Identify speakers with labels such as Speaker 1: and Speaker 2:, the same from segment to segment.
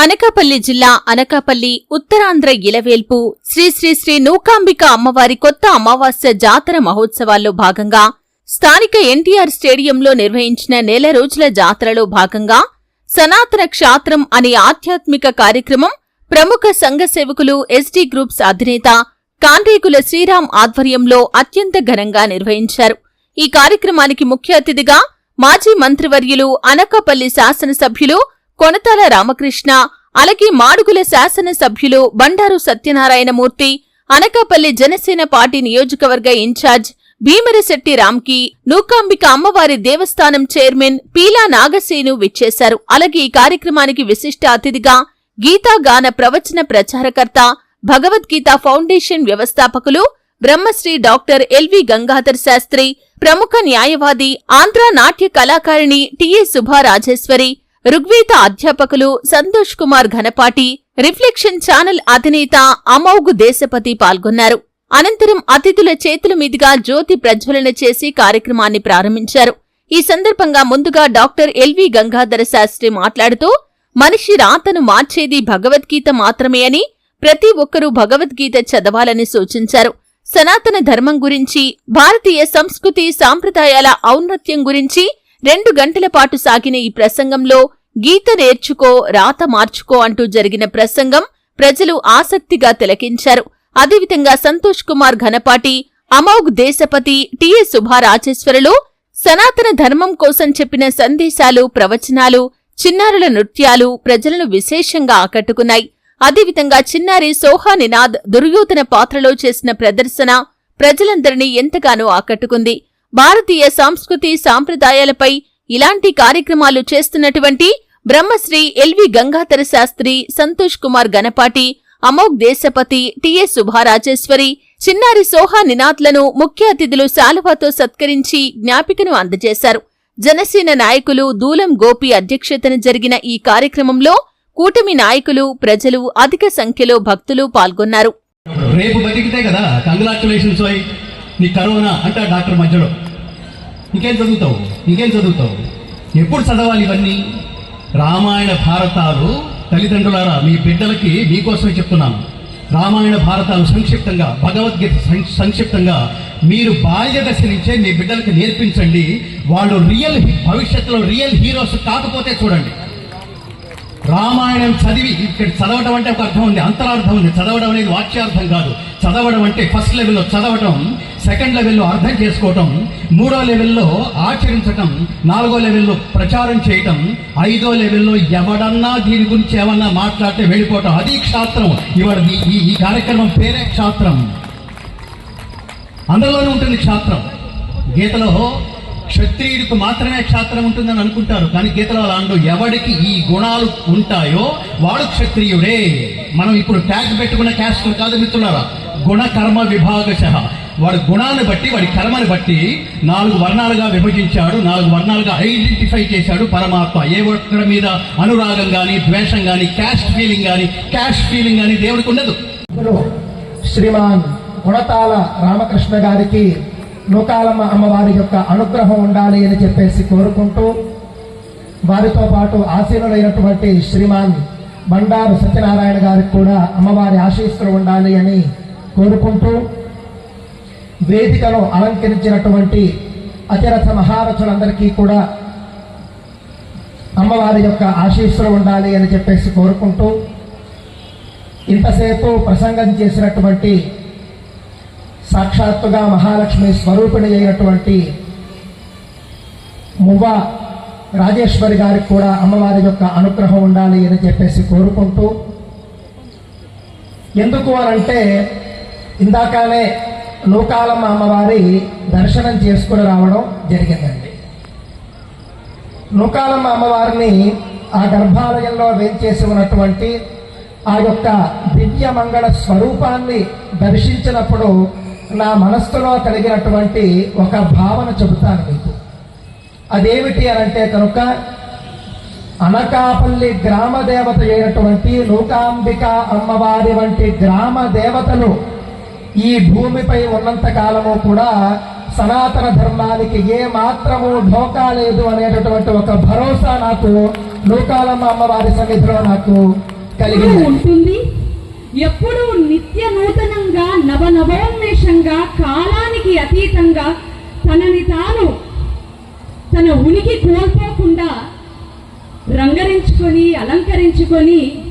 Speaker 1: అనకాపల్లి జిల్లా అనకాపల్లి ఉత్తరాంధ్ర ఇలవేల్పు శ్రీ శ్రీ శ్రీ నూకాంబిక అమ్మవారి కొత్త అమావాస్య జాతర మహోత్సవాల్లో భాగంగా స్థానిక ఎన్టీఆర్ స్టేడియంలో నిర్వహించిన నెల రోజుల జాతరలో భాగంగా సనాతన క్షాత్రం అనే ఆధ్యాత్మిక కార్యక్రమం ప్రముఖ సంఘ సేవకులు ఎస్టీ గ్రూప్స్ అధినేత కాండ్రేగుల శ్రీరామ్ ఆధ్వర్యంలో అత్యంత ఘనంగా నిర్వహించారు. ఈ కార్యక్రమానికి ముఖ్య అతిథిగా మాజీ మంత్రివర్యులు అనకాపల్లి శాసనసభ్యులు కొనతాల రామకృష్ణ అలాగే మాడుగుల శాసనసభ్యులు బండారు సత్యనారాయణమూర్తి అనకాపల్లి జనసేన పార్టీ నియోజకవర్గ ఇన్ఛార్జ్ భీమరశెట్టి రామ్కి నూకాంబిక అమ్మవారి దేవస్థానం చైర్మన్ పీలా నాగసేను విచ్చేశారు. అలాగే ఈ కార్యక్రమానికి విశిష్ట అతిథిగా గీతాగాన ప్రవచన ప్రచారకర్త భగవద్గీత ఫౌండేషన్ వ్యవస్థాపకులు Brahmasri doctor L V Gangadhar Sastri ప్రముఖ న్యాయవాది ఆంధ్ర నాట్య కళాకారిణి టిఏ సుభారాజేశ్వరి ఋగ్వేద అధ్యాపకులు సంతోష్ కుమార్ ఘనపాటి రిఫ్లెక్షన్ ఛానల్ అధినేత అమౌగు దేశపతి పాల్గొన్నారు. అనంతరం అతిథుల చేతుల మీదుగా జ్యోతి ప్రజ్వలన చేసి కార్యక్రమాన్ని ప్రారంభించారు. ఈ సందర్భంగా ముందుగా డాక్టర్ ఎల్వి గంగాధర శాస్త్రి మాట్లాడుతూ మనిషి రాతను మార్చేది భగవద్గీత మాత్రమే అని ప్రతి ఒక్కరూ భగవద్గీత చదవాలని సూచించారు. సనాతన ధర్మం గురించి భారతీయ సంస్కృతి సాంప్రదాయాల ఔన్నత్యం గురించి రెండు గంటల పాటు సాగిన ఈ ప్రసంగంలో గీత నేర్చుకో రాత మార్చుకో అంటూ జరిగిన ప్రసంగం ప్రజలు ఆసక్తిగా తిలకించారు. అదేవిధంగా సంతోష్ కుమార్ ఘనపాటి అమోఘ్ దేశపతి టిఎస్ సుభారాజేశ్వరులు సనాతన ధర్మం కోసం చెప్పిన సందేశాలు ప్రవచనాలు చిన్నారుల నృత్యాలు ప్రజలను విశేషంగా ఆకట్టుకున్నాయి. అదేవిధంగా చిన్నారి సోహా నినాద్ దుర్యోధన పాత్రలో చేసిన ప్రదర్శన ప్రజలందరినీ ఎంతగానో ఆకట్టుకుంది. భారతీయ సంస్కృతి సాంప్రదాయాలపై ఇలాంటి కార్యక్రమాలు చేస్తున్నటువంటి Brahmasri L V Gangadhara Sastri Santosh Kumar Ganapati Amogh Deshapathi T S Subharajeswari చిన్నారి సోహా నినాద్లను ముఖ్య అతిథులు శాలువాతో సత్కరించి జ్ఞాపికను అందజేశారు. జనసేన నాయకులు దూలం గోపి అధ్యక్షతన జరిగిన ఈ కార్యక్రమంలో కూటమి నాయకులు ప్రజలు అధిక సంఖ్యలో భక్తులు పాల్గొన్నారు.
Speaker 2: రేపు బతికితే కదా కంగ్రాచులేషన్స్ నీ కరోనా అంటా డాక్టర్ మధ్యలో. ఇంకేం చదువుతావు? ఇంకేం చదువుతావు? ఎప్పుడు చదవాలి ఇవన్నీ? రామాయణ భారతాలు తల్లిదండ్రులారా మీ బిడ్డలకి మీకోసమే చెప్తున్నాను. రామాయణ భారతాలు సంక్షిప్తంగా భగవద్గీత సం- సంక్షిప్తంగా మీరు బాల్య దశ నుంచే మీ బిడ్డలకి నేర్పించండి. వాళ్ళు రియల్ భవిష్యత్తులో రియల్ హీరోస్ కాకపోతే చూడండి. రామాయణం చదివి ఇక్కడ చదవడం అంటే ఒక అర్థం ఉంది అంతరార్థం ఉంది. చదవడం అనేది వాక్యార్థం కాదు. చదవడం అంటే ఫస్ట్ లెవెల్లో చదవటం సెకండ్ లెవెల్లో అర్థం చేసుకోవటం మూడో లెవెల్లో ఆచరించటం నాలుగో లెవెల్లో ప్రచారం చేయటం ఐదో లెవెల్లో ఎవడన్నా దీని గురించి ఏమన్నా మాట్లాడితే వెళ్ళిపోవటం. అది క్షాత్రం. ఇవాళ ఈ- ఈ ఈ కార్యక్రమం పేరే క్షాత్రం. అందులోనే ఉంటుంది క్షాత్రం. గీతలో క్షత్రియుడికి మాత్రమే క్షాత్రం ఉంటుందని అనుకుంటారు. కానీ గీతలో అలా ఎవడికి ఈ గుణాలు ఉంటాయో వాడు క్షత్రియుడే. మనం ఇప్పుడు ట్యాగ్ పెట్టుకున్న క్యాస్ట్ కాదు మిత్రులారా. గుణ కర్మ విభాగశ. వాడి గుణాన్ని బట్టి వాడి కర్మని బట్టి నాలుగు వర్ణాలుగా విభజించాడు నాలుగు వర్ణాలుగా ఐడెంటిఫై చేశాడు పరమాత్మ. ఏ ఒక్కడి మీద అనురాగం కానీ ద్వేషం కానీ క్యాస్ట్ ఫీలింగ్ కానీ క్యాష్ ఫీలింగ్ కానీ దేవుడికి ఉండదు.
Speaker 3: శ్రీమాన్ గుణతాల రామకృష్ణ గారికి నూకాలమ్మ అమ్మవారి యొక్క అనుగ్రహం ఉండాలి అని చెప్పేసి కోరుకుంటూ వారితో పాటు ఆసీనులైనటువంటి శ్రీమాన్ బండారు సత్యనారాయణ గారికి కూడా అమ్మవారి ఆశీస్సులు ఉండాలి అని కోరుకుంటూ వేదికను అలంకరించినటువంటి అతిరథ మహారథులందరికీ కూడా అమ్మవారి యొక్క ఆశీస్సులు ఉండాలి అని చెప్పేసి కోరుకుంటూ ఇంతసేపు ప్రసంగం చేసినటువంటి సాక్షాత్తుగా మహాలక్ష్మి స్వరూపిణి అయినటువంటి మువ్వ రాజేశ్వరి గారికి కూడా అమ్మవారి యొక్క అనుగ్రహం ఉండాలి అని చెప్పేసి కోరుకుంటూ ఎందుకు అనంటే ఇందాకనే నూకాలమ్మ అమ్మవారి దర్శనం చేసుకుని రావడం జరిగిందండి. నూకాలమ్మ అమ్మవారిని ఆ గర్భాలయంలో వేంచేసి ఉన్నటువంటి ఆ యొక్క దివ్య మంగళ స్వరూపాన్ని దర్శించినప్పుడు నా మనస్సులో కలిగినటువంటి ఒక భావన చెబుతాను మీకు. అదేమిటి అనంటే కనుక అనకాపల్లి గ్రామ దేవత అయినటువంటి నూకాంబిక అమ్మవారి వంటి గ్రామ దేవతలు ఈ భూమిపై ఉన్నంత కాలము కూడా సనాతన ధర్మానికి ఏ మాత్రము ఢోకా లేదు అనేటటువంటి ఒక భరోసా నాకు నూకాలమ్మ అమ్మవారి సన్నిధిలో నాకు కలిగి
Speaker 4: ఉంటుంది? ఎప్పుడూ నిత్య నూతనంగా నవనవోన్మేషంగా కాలానికి అతీతంగా తనని తాను తన ఉనికి కోల్పోకుండా రంగరించుకొని అలంకరించుకొని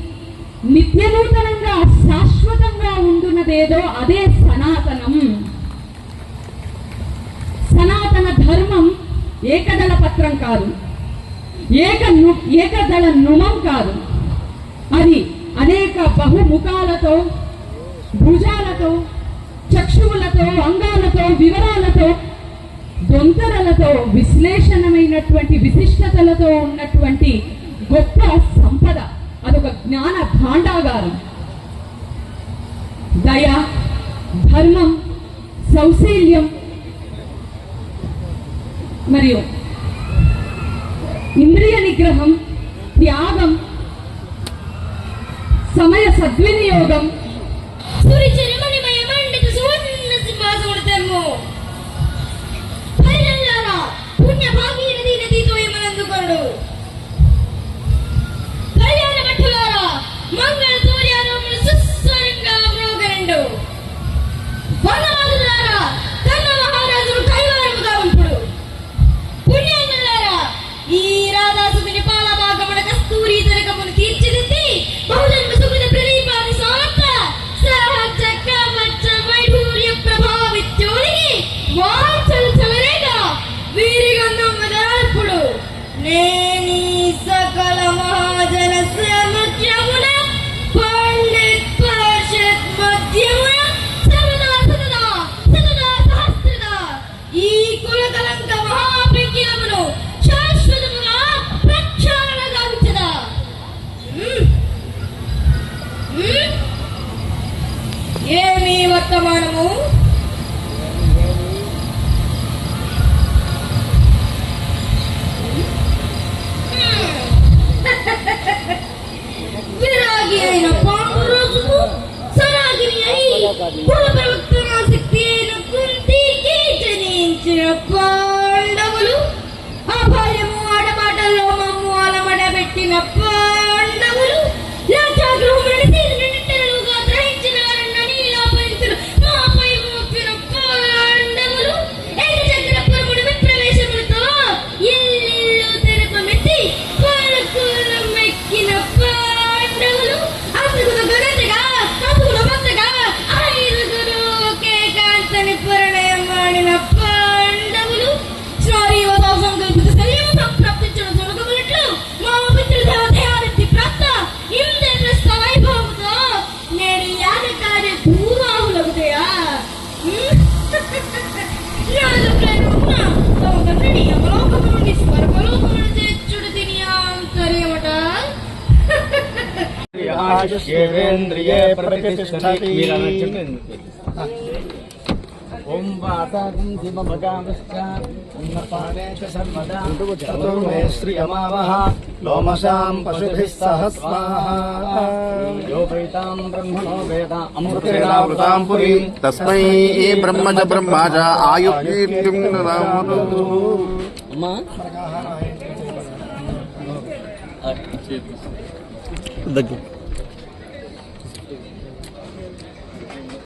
Speaker 4: నిత్య నూతనంగా శాశ్వతంగా ఉంటున్నదేదో అదే సనాతనం. సనాతన ధర్మం ఏకదళ పత్రం కాదు. ఏక ఏకదళ నుమం కాదు. అది అనేక బహుముఖాలతో భుజాలతో చక్షువులతో అంగాలతో వివరాలతో దొంతరలతో విశ్లేషణమైనటువంటి విశిష్టతలతో ఉన్నటువంటి గొప్ప సంపద. అదొక జ్ఞాన భాండాగారం. దయ ధర్మం సౌశీల్యం. మరియు ఇంద్రియ నిగ్రహం సమయ సద్వినియోగం
Speaker 5: సురిచిరమణిమయమండిత
Speaker 6: దేవేంద్రియే ప్రతిష్టతి ఓం వాతారం దిమభగామశ్చాన్నపానే చ సర్వదా తతో మే శ్రియమావహ లోమశాం పశుభిः సహ స్వాహా యోపైతాం బ్రహ్మణో వేద
Speaker 7: అమృతేనావృతాం పురీం తస్మై బ్రహ్మ చ బ్రహ్మ చ ఆయుర్కీర్తిం దదామను
Speaker 6: అమ్మా
Speaker 7: దగ్గర